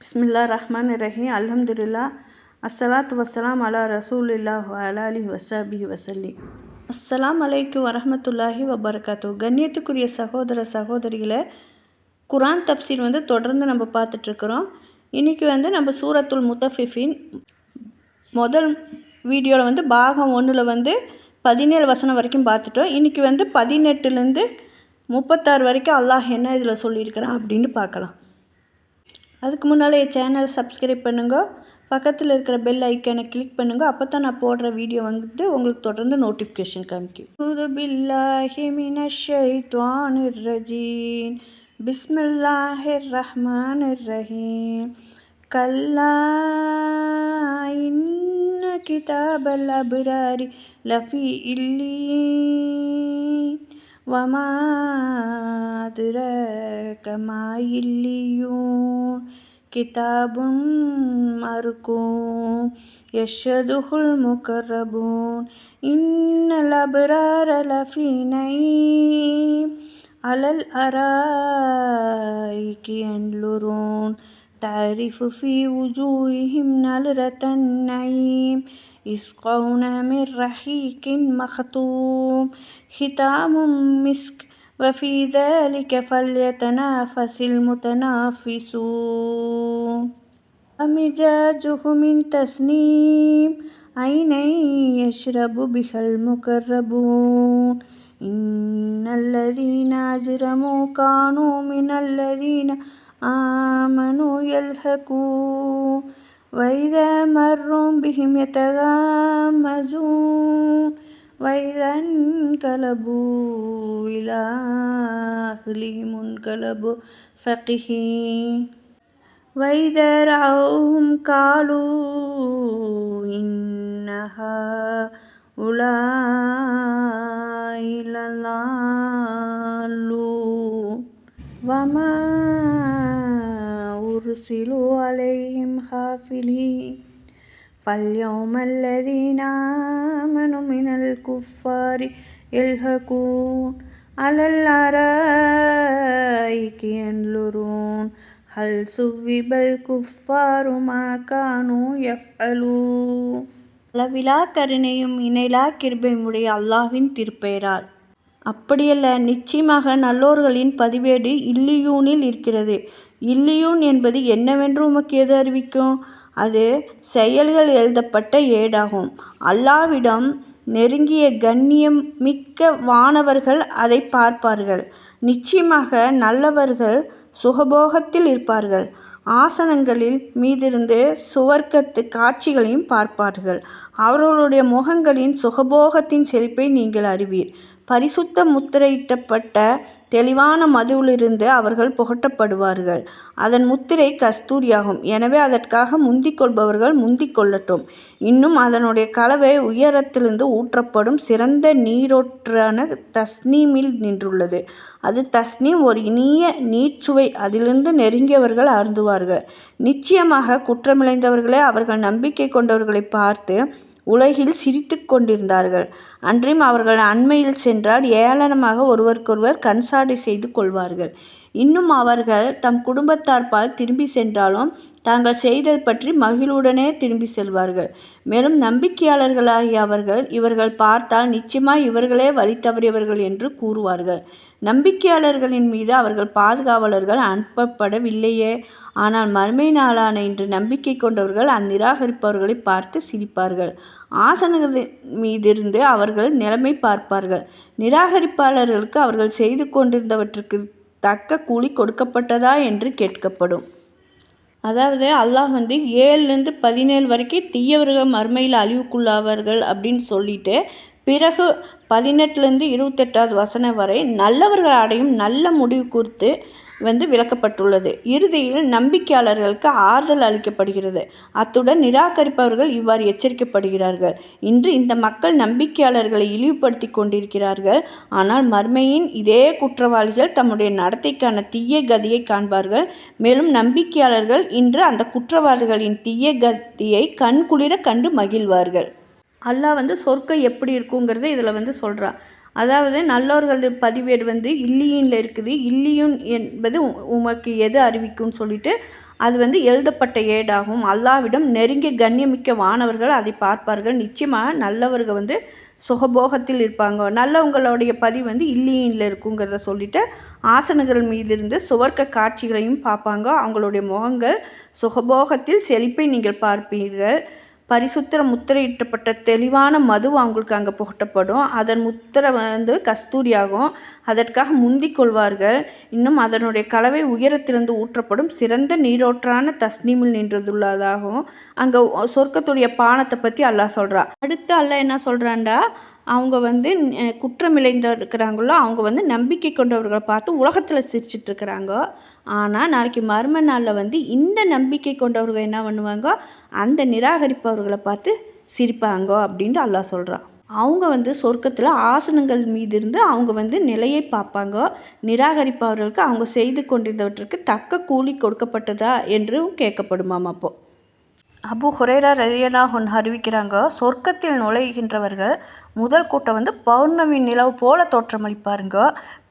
பிஸ்மில்லா ரஹ்மான் ரஹி அலமதுல்லா அஸ்ஸலாத் வசலாம் அலா ரசூலில்லா அலாலி வசாபி வசல்லி அஸ்ஸலாம் அலைக்கு வரமத்துல்லாஹி வபர்காத்து கண்ணியத்துக்குரிய சகோதர சகோதரிகளை குரான் தப்சீர் வந்து தொடர்ந்து நம்ம பார்த்துட்ருக்குறோம் இன்றைக்கி வந்து நம்ம சூரத்துல் முத்தஃபிஃபின் முதல் வீடியோவில் வந்து பாகம் ஒன்றில் வந்து பதினேழு வசனம் வரைக்கும் பார்த்துட்டோம். இன்றைக்கி வந்து பதினெட்டுலேருந்து முப்பத்தாறு வரைக்கும் அல்லாஹ் என்ன இதில் சொல்லியிருக்கிறான் அப்படின்னு பார்க்கலாம். அதுக்கு முன்னால் என் சேனல் சப்ஸ்கிரைப் பண்ணுங்க பக்கத்தில் இருக்கிற பெல் ஐக்கனை கிளிக் பண்ணுங்க அப்போ தான் நான் போடுற வீடியோ வந்து உங்களுக்கு தொடர்ந்து நோட்டிஃபிகேஷன் காமிக்கும் அவுது பில்லாஹி மினஷ் ஷைத்வானிர் ரஜீம் பிஸ்மில்லாஹிர் ரஹ்மானிர் ரஹீம் கல்லா இன்ன கிதாபல் அப்ராரி லஃபி இல்லீன் وما أدراك ما إليون كتاب مرقوم يشهده المقربون إن الأبرار لفي نعيم على الأرائك ينظرون تعرف في وجوههم نظرة النعيم يسقون من رحيق مختوم ختام مسك وفي ذلك فليتنافس المتنافسون. ومزاجه من تسنيم عينا يشرب بها المقربون. إن الذين أجرموا كانوا من الذين آمنوا يلهكون وإذا مروا بهم يتغامزون. وإذا انقلبوا إلى أهلهم انقلبوا فقهين وإذا رأوهم قالوا إن هؤلاء لضالون. وما أرسلوا عليهم حافلين. فاليوم الذين آمنوا من الكفار يلهكون على الأرائك ينظرون هل سوب الكفار ما كانوا يفعلون அளவிலா கருணையும் இணைலா கிருபையுடைய அல்லாஹ்வின் திருப்பெயரால் அப்படியல்ல நிச்சயமாக நல்லோர்களின் பதிவேடு இல்லியூனில் இருக்கிறது இல்லியூன் என்பது என்னவென்று உமக்கு எது அறிவிக்கும் அது செயல்கள் எழுதப்பட்ட ஏடாகும். அல்லாவிடம் நெருங்கிய கண்ணியம் மிக்க வானவர்கள் அதை பார்ப்பார்கள். நிச்சயமாக நல்லவர்கள் சுகபோகத்தில் இருப்பார்கள். ஆசனங்களில் மீதிருந்து சுவர்க்கத்து காட்சிகளையும் பார்ப்பார்கள். அவர்களுடைய முகங்களின் சுகபோகத்தின் செழிப்பை நீங்கள் அறிவீர். பரிசுத்த முத்திரையிட்டப்பட்ட தெளிவான மதுவிலிருந்து அவர்கள் புகட்டப்படுவார்கள். அதன் முத்திரை கஸ்தூரியாகும். எனவே அதற்காக முந்திக் கொள்பவர்கள் முந்திக் கொள்ளட்டும் இன்னும் அதனுடைய கலவை உயரத்திலிருந்து ஊற்றப்படும் சிறந்த நீரோற்றான தஸ்னீமில் நின்றுள்ளது. அது தஸ்னீம் ஒரு இனிய நீர்ச்சுவை. அதிலிருந்து நெருங்கியவர்கள் அருந்துவார்கள். நிச்சயமாக குற்றமிழைந்தவர்களே அவர்கள் நம்பிக்கை கொண்டவர்களை பார்த்து உலகில் சிரித்து கொண்டிருந்தார்கள். அன்றியும் அவர்கள் அண்மையில் சென்றால் ஏளனமாக ஒருவருக்கொருவர் கண்சாடை செய்து கொள்வார்கள். இன்னும் அவர்கள் தம் குடும்பத்தார்பால் திரும்பி சென்றாலும் தாங்கள் செய்தது பற்றி மகிழ்வுடனே திரும்பி செல்வார்கள். மேலும் நம்பிக்கையாளர்களாகிய அவர்கள் இவர்கள் பார்த்தால் நிச்சயமாய் இவர்களே வழி தவறியவர்கள் என்று கூறுவார்கள். நம்பிக்கையாளர்களின் மீது அவர்கள் பாதுகாவலர்கள் அனுப்பப்படவில்லையே. ஆனால் மறுமை நாளான இன்று நம்பிக்கை கொண்டவர்கள் அந்நிராகரிப்பவர்களை பார்த்து சிரிப்பார்கள். ஆசனங்களின் மீதிருந்து அவர்கள் நிலைமை பார்ப்பார்கள். நிராகரிப்பாளர்களுக்கு அவர்கள் செய்து கொண்டிருந்தவற்றுக்கு தக்க கூலி கொடுக்கப்பட்டதா என்று கேட்கப்படும். அதாவது அல்லாஹ் வந்து ஏழுலேருந்து பதினேழு வரைக்கும் தீயவர்கள் மறுமையில் அழிவுக்குள்ளாவார்கள் அப்படின்னு சொல்லிட்டு பிறகு பதினெட்டுலேருந்து இருபத்தெட்டாவது வசனம் வரை நல்லவர்கள் அடையும் நல்ல முடிவு குறித்து வந்து விளக்கப்பட்டுள்ளது. இறுதியில் நம்பிக்கையாளர்களுக்கு ஆறுதல் அளிக்கப்படுகிறது. அத்துடன் நிராகரிப்பவர்கள் இவ்வாறு எச்சரிக்கப்படுகிறார்கள். இன்று இந்த மக்கள் நம்பிக்கையாளர்களை இழிவுபடுத்தி கொண்டிருக்கிறார்கள். ஆனால் மர்மையின் இதே குற்றவாளிகள் தம்முடைய நடத்தைக்கான தீய கதியை காண்பார்கள். மேலும் நம்பிக்கையாளர்கள் இன்று அந்த குற்றவாளிகளின் தீய கதியை கண்குளிர கண்டு மகிழ்வார்கள். அல்லாஹ் வந்து சொர்க்கம் எப்படி இருக்குங்கிறத இதில் வந்து சொல்கிறான் அதாவது நல்லோர்கள் பதிவேடு வந்து இல்லியனில் இருக்குது. இல்லியுன் என்பது உ- உமக்கு எது அறிவிக்கும்னு சொல்லிட்டு அது வந்து எழுதப்பட்ட ஏடாகும். அல்லாவிடம் நெருங்கிய கண்ணியமிக்க வானவர்கள் அதை பார்ப்பார்கள். நிச்சயமாக நல்லவர்கள் வந்து சுகபோகத்தில் இருப்பாங்க. நல்லவங்களுடைய பதிவு வந்து இல்லியனில் இருக்குங்கிறத சொல்லிட்டு ஆசனங்கள் மீதிருந்து சுவர்க்க காட்சிகளையும் பார்ப்பாங்க. அவங்களுடைய முகங்கள் சுகபோகத்தில் செழிப்பை நீங்கள் பார்ப்பீர்கள். பரிசுத்திர முத்திரையிட்டப்பட்ட தெளிவான மது அவங்களுக்கு அங்கே புகட்டப்படும். அதன் முத்திரை வந்து கஸ்தூரியாகும். அதற்காக முந்திக் கொள்வார்கள். இன்னும் அதனுடைய கலவை உயரத்திலிருந்து ஊற்றப்படும். சிறந்த நீரோற்றான தஸ்னீமில் நின்றதுள்ளதாகவும் அங்கே சொர்க்கத்துடைய பானத்தை பற்றி அல்லாஹ் சொல்கிறா அடுத்து அல்லாஹ் என்ன சொல்கிறான்டா அவங்க வந்து குற்றம் இருக்கிறாங்களோ அவங்க வந்து நம்பிக்கை கொண்டவர்களை பார்த்து உலகத்தில் சிரிச்சிட்ருக்கிறாங்க. ஆனால் நாளைக்கு மர்ம நாளில் வந்து இந்த நம்பிக்கை கொண்டவர்கள் என்ன பண்ணுவாங்க? அந்த நிராகரிப்பவர்களை பார்த்து சிரிப்பாங்க அப்படின்ட்டு அல்லாஹ் சொல்கிறான் அவங்க வந்து சொர்க்கத்தில் ஆசனங்கள் மீது இருந்து அவங்க வந்து நிலையை பார்ப்பாங்க. நிராகரிப்பவர்களுக்கு அவங்க செய்து கொண்டிருந்தவற்றுக்கு தக்க கூலி கொடுக்கப்பட்டதா என்றும் கேட்கப்படுமாம் அப்போது அபு ஹுரேரா ஒன்று அறிவிக்கிறாங்க சொர்க்கத்தில் நுழைகின்றவர்கள் முதல் கூட்டம் வந்து பௌர்ணமி நிலவு போல தோற்றமளிப்பாருங்க.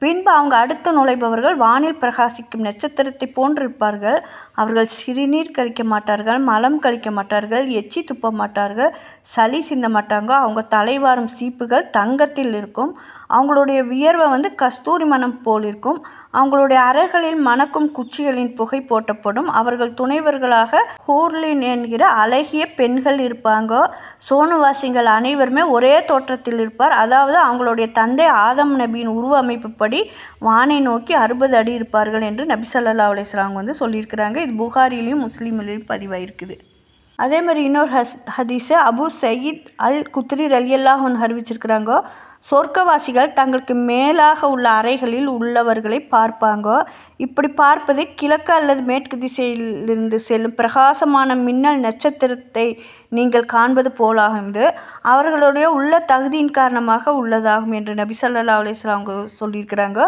பின்பு அவங்க அடுத்து நுழைபவர்கள் வானில் பிரகாசிக்கும் நட்சத்திரத்தை போன்றிருப்பார்கள். அவர்கள் சிறுநீர் கழிக்க மாட்டார்கள் மலம் கழிக்க மாட்டார்கள் எச்சி துப்ப மாட்டார்கள் சளி சிந்த மாட்டாங்க. அவங்க தலைவாரும் சீப்புகள் தங்கத்தில் இருக்கும். அவங்களுடைய வியர்வை வந்து கஸ்தூரி மனம் போல் இருக்கும். அவங்களுடைய அறைகளில் மணக்கும் குச்சிகளின் புகை போட்டப்படும். அவர்கள் துணைவர்களாக ஹூர்லின் என்கிற அழகிய பெண்கள் இருப்பாங்க. சோனுவாசிகள் அனைவருமே ஒரே தோற்றத்தில் இருப்பார். அதாவது அவங்களுடைய தந்தை ஆதம் நபியின் உருவ அமைப்புப்படி வானை நோக்கி அறுபது அடி இருப்பார்கள் என்று நபி சல்லா அலிஸ்லாம் வந்து சொல்லியிருக்கிறாங்க. இது புகாரிலையும் முஸ்லீம்லையும் பதிவாயிருக்குது. அதே மாதிரி இன்னொரு ஹஸ் ஹதீஸு அபு சயீத் அல் குத்ரி ரலியல்லாஹன் அறிவிச்சிருக்கிறாங்க சொர்க்கவாசிகள் தங்களுக்கு மேலாக உள்ள அறைகளில் உள்ளவர்களை பார்ப்பாங்க? இப்படி பார்ப்பது கிழக்கு அல்லது மேற்கு திசையிலிருந்து செல்லும் பிரகாசமான மின்னல் நட்சத்திரத்தை நீங்கள் காண்பது போலாகும் இது அவர்களுடைய உள்ள தகுதியின் காரணமாக உள்ளதாகும் என்று நபி சல்லா அலிஸ்லாம் அவங்க சொல்லியிருக்கிறாங்க.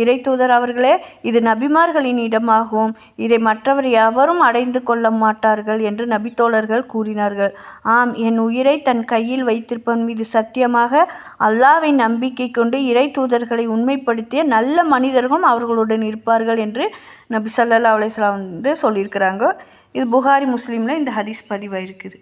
இறை தூதர் அவர்களே இது நபிமார்களின் இடமாகவும் இதை மற்றவர் எவரும் அடைந்து கொள்ள மாட்டார்கள் என்று நபித்தோழர்கள் கூறினார்கள். ஆம் என் உயிரை தன் கையில் வைத்திருப்பவன் மீது சத்தியமாக அல்லாஹ் அல்லாவை நம்பிக்கை கொண்டு இறை தூதர்களை உண்மைப்படுத்திய நல்ல மனிதர்களும் அவர்களுடன் இருப்பார்கள் என்று நபி சல்லா அலிஸ்லாம் வந்து சொல்லியிருக்கிறாங்க. இது புகாரி முஸ்லீமில் இந்த ஹதீஸ் பதிவாயிருக்குது.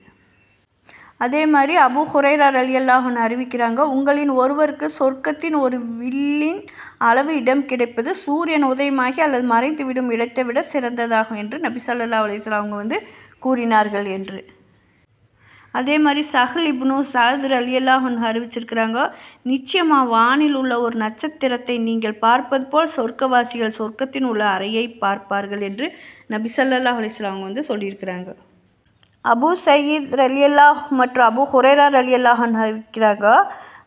அதே மாதிரி அபு ஹுரைரா ரலியல்லாஹன் அறிவிக்கிறாங்க உங்களின் ஒருவருக்கு சொர்க்கத்தின் ஒரு வில்லின் அளவு இடம் கிடைப்பது சூரியன் உதயமாகி அல்லது மறைந்துவிடும் இடத்தை விட சிறந்ததாகும் என்று நபி சல்லா அலிஸ்லாம் அவங்க வந்து கூறினார்கள் என்று. அதே மாதிரி சஹல் இப்னு சாத் ரலியல்லாஹன் அறிவிச்சிருக்கிறாங்க நிச்சயமாக வானில் உள்ள ஒரு நட்சத்திரத்தை நீங்கள் பார்ப்பது போல் சொர்க்கவாசிகள் சொர்க்கத்தின் உள்ள அறையை பார்ப்பார்கள் என்று நபி சல்லா அலிஸ்லாம் அவங்க வந்து சொல்லியிருக்கிறாங்க. அபு சயீத் ரலியல்லாஹ் மற்றும் அபு ஹுரேரா ரலியல்லாஹன் அறிவிக்கிறாங்க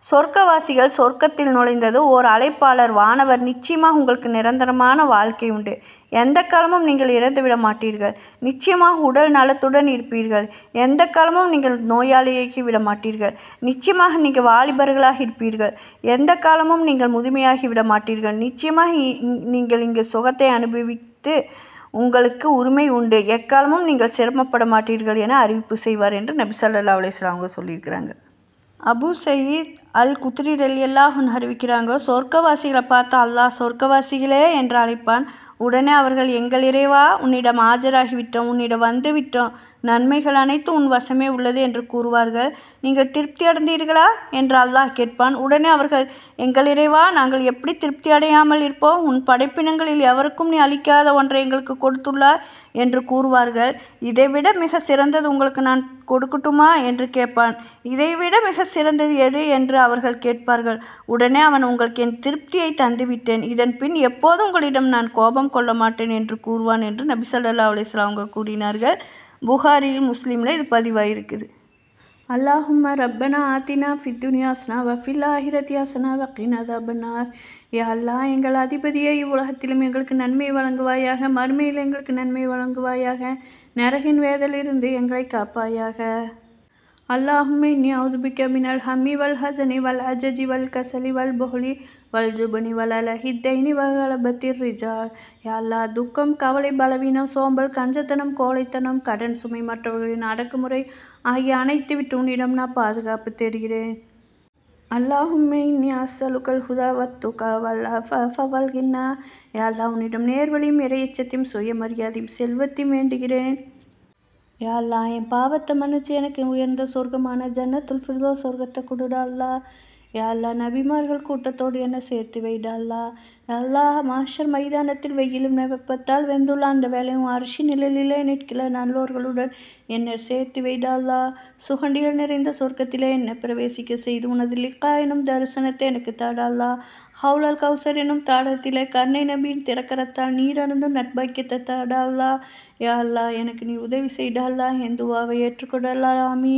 சொர்க்கவாசிகள் சொர்க்கத்தில் நுழைந்தது. ஓர் அழைப்பாளர் வானவர் நிச்சயமாக உங்களுக்கு நிரந்தரமான வாழ்க்கை உண்டு. எந்த காலமும் நீங்கள் இறந்து விட மாட்டீர்கள். நிச்சயமாக உடல் நலத்துடன் இருப்பீர்கள். எந்த காலமும் நீங்கள் நோயாளியாகி விட மாட்டீர்கள். நிச்சயமாக நீங்கள் வாலிபர்களாக இருப்பீர்கள். எந்த காலமும் நீங்கள் முதுமையாகி விட மாட்டீர்கள். நிச்சயமாக நீங்கள் இங்கு சுகத்தை அனுபவித்து உங்களுக்கு உரிமை உண்டு. எக்காலமும் நீங்கள் சிரமப்பட மாட்டீர்கள் என அறிவிப்பு செய்வார் என்று நபி சல்லா அலிஸ்லாம் அவங்க சொல்லியிருக்கிறாங்க. அபு சயீத் அல் குத்ரி ரலியல்லாஹ் அறிவிக்கிறாங்க. சொர்க்கவாசிகளை பார்த்து அல்லாஹ் சொர்க்கவாசிகளே என்று அழைப்பான். உடனே அவர்கள் எங்கள் இறைவா உன்னிடம் ஆஜராகிவிட்டோம் உன்னிடம் வந்துவிட்டோம். நன்மைகள் அனைத்தும் உன் வசமே உள்ளது என்று கூறுவார்கள். நீங்கள் திருப்தி அடைந்தீர்களா? என்று அல்லாஹ் கேட்பான். உடனே அவர்கள் எங்கள் இறைவா நாங்கள் எப்படி திருப்தி அடையாமல் இருப்போம்? உன் படைப்பினங்களில் எவருக்கும் நீ அளிக்காத ஒன்றை எங்களுக்கு கொடுத்துள்ளார் என்று கூறுவார்கள். இதைவிட மிக சிறந்தது உங்களுக்கு நான் கொடுக்கட்டுமா? என்று கேட்பான். இதைவிட மிக சிறந்தது எது? என்று அவர்கள் கேட்பார்கள். உடனே அவன் உங்களுக்கு என் திருப்தியை தந்துவிட்டேன். இதன் பின் எப்போதும் உங்களிடம் நான் கோபம் கொள்ள மாட்டேன் என்று கூறுவான் என்று நபி சல்லா அலிஸ்லாம் அவங்க கூறினார்கள். புகாரியில் முஸ்லீமில் இது பதிவாயிருக்குது. அல்லாஹும் ரப்பனா ஆத்தினா ஃபித்துனியாஸ்னா வஃபில் ஆஹிரத்யாசனா வக்கீன் அதாபன்னார் யா அல்லா எங்கள் அதிபதியை இவ்வுலகத்திலும் எங்களுக்கு நன்மை வழங்குவாயாக மறுமையில் எங்களுக்கு நன்மை வழங்குவாயாக நரகின் வேதலிருந்து எங்களை காப்பாயாக. அல்லாஹும் இன்னி அவுதுபிக்க மினல் ஹம்மி வல் ஹசனி வல் அஜஜி வல் கசலி வல் புஹ்லி வல் ஜுபனி வல் அலஹி தைனி வகலபத்திர் ரிஜால். யாழ்லா துக்கம் கவலை பலவீனம் சோம்பல் கஞ்சத்தனம் கோழைத்தனம் கடன் சுமை மற்றவர்களின் அடக்குமுறை ஆகிய அனைத்து விட்டு உன்னிடம் நான் பாதுகாப்பு தேடுகிறேன். அல்லாஹுமே இன்னி அசலுக்கல் ஹுதாவத்துக்கா வல்லாஃபவல் கின்னா. யாழ்லா உன்னிடம் நேர்வழியும் இறையச்சத்தையும் சுயமரியாதையும் செல்வத்தையும் வேண்டுகிறேன். யாழ்லா என் பாவத்தை மன்னிச்சு எனக்கு உயர்ந்த சொர்க்கமான ஜன்னத்துல் ஃபிர்தோ சொர்க்கத்தை கொடுடா அல்லா. யாழ்லா நபிமார்கள் கூட்டத்தோடு என்ன சேர்த்து வைடால்லா அல்லாஹ் மாஷர் மைதானத்தில் வெயிலும் வெப்பத்தால் வெந்துள்ள அந்த வேலையும் அரிசி நிழலிலே நிற்கிற நல்லோர்களுடன் என்னை சேர்த்து வைடால்லா சுகண்டிகள் நிறைந்த சொர்க்கத்திலே என்னை பிரவேசிக்க செய்து உனது லிக்கா எனும் தரிசனத்தை எனக்கு தாடா ஹவுலால் கௌசர் எனும் தாடத்திலே கர்ணை நபியின் திறக்கரத்தால் நீரணுந்தும் நட்பாக்கியத்தை தாடா யா அல்லாஹ் எனக்கு நீ உதவி செய்டா அல்லாஹ் ஏற்றுக்கொடலாமி